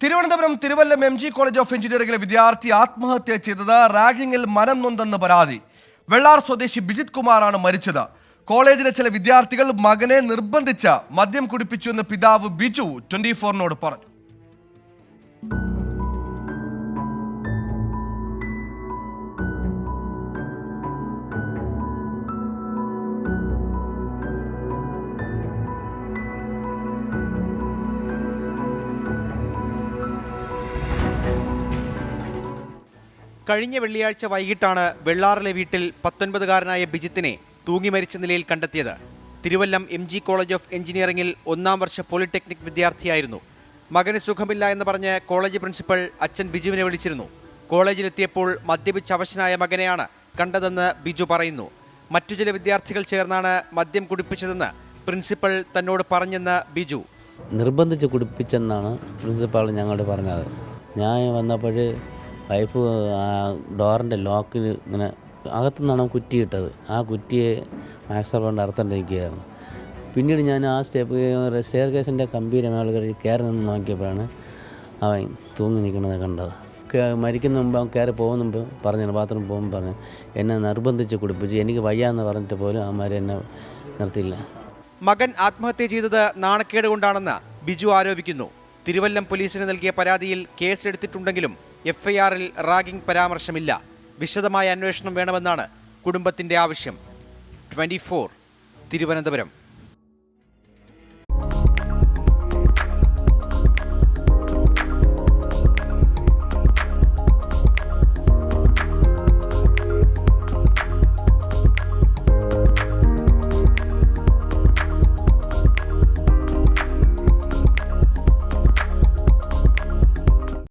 Thiruvananthapuram Thiruvallam M G college of എഞ്ചിനീയറിംഗിലെ വിദ്യാർത്ഥി ആത്മഹത്യ ചെയ്തത് റാഗിങ്ങിൽ മനം നൊന്തെന്ന് പരാതി. വെള്ളാർ സ്വദേശി ബിജിത് കുമാറാണ് മരിച്ചത്. കോളേജിലെ ചില വിദ്യാർത്ഥികൾ മകനെ നിർബന്ധിച്ച് മദ്യം കുടിപ്പിച്ചു എന്ന് പിതാവ് ബിജു ട്വന്റി ഫോറിനോട് പറഞ്ഞു. കഴിഞ്ഞ വെള്ളിയാഴ്ച വൈകിട്ടാണ് വെള്ളാറിലെ വീട്ടിൽ പത്തൊൻപതുകാരനായ ബിജിത്തിനെ തൂങ്ങി മരിച്ച നിലയിൽ കണ്ടെത്തിയത്. Thiruvallam M G college of എഞ്ചിനീയറിംഗിൽ ഒന്നാം വർഷ പോളിടെക്നിക് വിദ്യാർത്ഥിയായിരുന്നു. മകന് സുഖമില്ല എന്ന് പറഞ്ഞ് കോളേജ് പ്രിൻസിപ്പൽ അച്ഛൻ ബിജുവിനെ വിളിച്ചിരുന്നു. കോളേജിലെത്തിയപ്പോൾ മദ്യപിച്ച അവശനായ മകനെയാണ് കണ്ടതെന്ന് ബിജു പറയുന്നു. മറ്റു ചില വിദ്യാർത്ഥികൾ ചേർന്നാണ് മദ്യം കുടിപ്പിച്ചതെന്ന് പ്രിൻസിപ്പൽ തന്നോട് പറഞ്ഞെന്ന് ബിജു. നിർബന്ധിച്ച് കുടിപ്പിച്ചെന്നാണ് പ്രിൻസിപ്പാൾ ഞങ്ങളോട് പറഞ്ഞത്. ഞാൻ വന്നപ്പോൾ വൈഫ് ആ ഡോറിന്റെ ലോക്കിന് ഇങ്ങനെ അകത്തുനിന്നാണ് കുറ്റി ഇട്ടത്. ആ കുറ്റിയെ മാക്സർ കൊണ്ട് അറുത്തോണ്ടിരിക്കുകയായിരുന്നു പിന്നീട് ഞാൻ ആ സ്റ്റെപ്പ് സ്റ്റെയർ കേസിന്റെ കമ്പീര മേളിൽ കയറി നിന്ന് നോക്കിയപ്പോഴാണ് അവൻ തൂങ്ങി നിൽക്കുന്നത് കണ്ടത്. മരിക്കുന്ന മുമ്പ് അവൻ കയറി പോകുന്ന മുമ്പ് പറഞ്ഞു ബാത്റൂം പോകുമ്പോൾ പറഞ്ഞു എന്നെ നിർബന്ധിച്ച് കുടിപ്പിച്ച് എനിക്ക് വയ്യാന്ന് പറഞ്ഞിട്ട് പോലും അവന്മാർ എന്നെ നിർത്തിയില്ല. മകൻ ആത്മഹത്യ ചെയ്തത് നാണക്കേട് കൊണ്ടാണെന്ന് ബിജു ആരോപിക്കുന്നു. തിരുവല്ലം പോലീസിന് നൽകിയ പരാതിയിൽ കേസെടുത്തിട്ടുണ്ടെങ്കിലും എഫ്ഐആറിൽ റാഗിംഗ് പരാമർശമില്ല. വിശദമായ അന്വേഷണം വേണമെന്നാണ് കുടുംബത്തിന്റെ ആവശ്യം. ട്വന്റി തിരുവനന്തപുരം.